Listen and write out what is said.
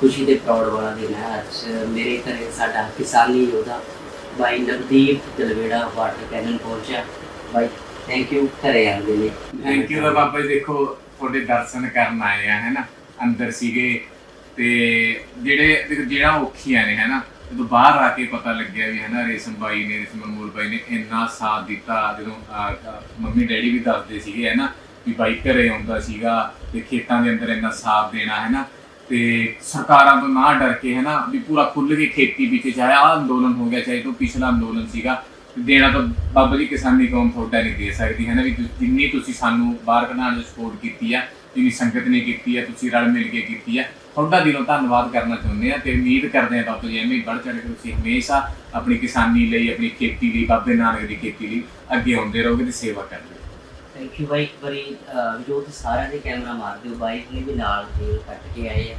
ਖੁਸ਼ੀ ਤੇ ਪ੍ਰਾਊਡ ਵਾਲਾ ਦਿਨ ਹੈ। ਅੱਜ ਮੇਰੇ ਘਰੇ ਸਾਡਾ ਕਿਸਾਨੀ ਯੋਧਾ ਬਾਈ ਨਵਦੀਪ ਦਲਵੇੜਾ ਵਾਟਰ ਕੈਨਨ ਪਹੁੰਚਿਆ। ਬਾਈ ਥੈਂਕ ਯੂ ਘਰੇ ਆਉਣ ਦੇ ਲਈ ਥੈਂਕ ਯੂ ਬਾਬਾ ਜੀ, ਦੇਖੋ, ਤੁਹਾਡੇ ਦਰਸ਼ਨ ਕਰਨ ਆਏ ਆ ਹੈਨਾ ਅੰਦਰ ਸੀਗੇ ਤੇ ਜਿਹੜੇ ਜਿਹੜਾ ਔਖੀਆਂ ਨੇ ਹੈਨਾ ਜਦੋਂ ਬਾਹਰ ਆ ਕੇ ਪਤਾ ਲੱਗਿਆ ਵੀ ਹੈਨਾ ਰੇਸ਼ਮ ਬਾਈ ਨੇ, ਰੇਸ਼ਮ ਅਨਮੋਲ ਬਾਈ ਨੇ ਇੰਨਾ ਸਾਥ ਦਿੱਤਾ, ਜਦੋਂ ਮੰਮੀ ਡੈਡੀ ਵੀ ਦੱਸਦੇ ਸੀਗੇ ਹੈਨਾ ਵੀ ਬਾਈ ਘਰੇ ਆਉਂਦਾ ਸੀਗਾ ਤੇ ਖੇਤਾਂ ਦੇ ਅੰਦਰ ਇੰਨਾ ਸਾਥ ਦੇਣਾ ਹੈਨਾ ਤੇ ਸਰਕਾਰਾਂ ਤੋਂ ਨਾ ਡਰ ਕੇ ਹੈ ਨਾ ਵੀ ਪੂਰਾ ਖੁੱਲ ਕੇ ਖੇਤੀ ਵਿੱਚ ਚਾਹੇ ਆਹ ਅੰਦੋਲਨ ਹੋ ਗਿਆ, ਚਾਹੇ ਤੋਂ ਪਿਛਲਾ ਅੰਦੋਲਨ ਸੀਗਾ। ਦੇਣਾ ਤਾਂ ਬਾਬਾ ਜੀ ਕਿਸਾਨੀ ਕੌਮ ਤੁਹਾਡਾ ਨਹੀਂ ਦੇ ਸਕਦੀ ਹੈ ਨਾ ਵੀ ਜਿੰਨੀ ਤੁਸੀਂ ਸਾਨੂੰ ਬਾਹਰ ਕਢਾਉਣ ਦੀ ਸਪੋਰਟ ਕੀਤੀ ਆ, ਜਿੰਨੀ ਸੰਗਤ ਨੇ ਕੀਤੀ ਆ, ਤੁਸੀਂ ਰਲ ਮਿਲ ਕੇ ਕੀਤੀ ਆ, ਤੁਹਾਡਾ ਦਿਲੋਂ ਧੰਨਵਾਦ ਕਰਨਾ ਚਾਹੁੰਦੇ ਆ ਤੇ ਉਮੀਦ ਕਰਦੇ ਆ ਬਾਬਾ ਜੀ ਐਵੇਂ ਹੀ ਵੱਧ ਚੜ੍ਹ ਕੇ ਤੁਸੀਂ ਹਮੇਸ਼ਾ ਆਪਣੀ ਕਿਸਾਨੀ ਲਈ, ਆਪਣੀ ਖੇਤੀ ਲਈ, ਬਾਬੇ ਨਾਨਕ ਦੀ ਖੇਤੀ ਲਈ ਅੱਗੇ ਆਉਂਦੇ ਰਹੋਗੇ ਤੇ ਸੇਵਾ ਕਰਦੇ ਰਹੋਗੇ। ਥੈਂਕ ਯੂ ਬਾਈ ਇੱਕ ਵਾਰੀ ਅਹ, ਤੁਸੀਂ ਸਾਰਿਆਂ ਦੇ ਕੈਮਰਾ ਮਾਰ ਦਿਓ ਬਾਈ ਨੇ ਵੀ ਨਾਲ ਤੇ ਕੱਟ ਕੇ ਆਏ ਆ।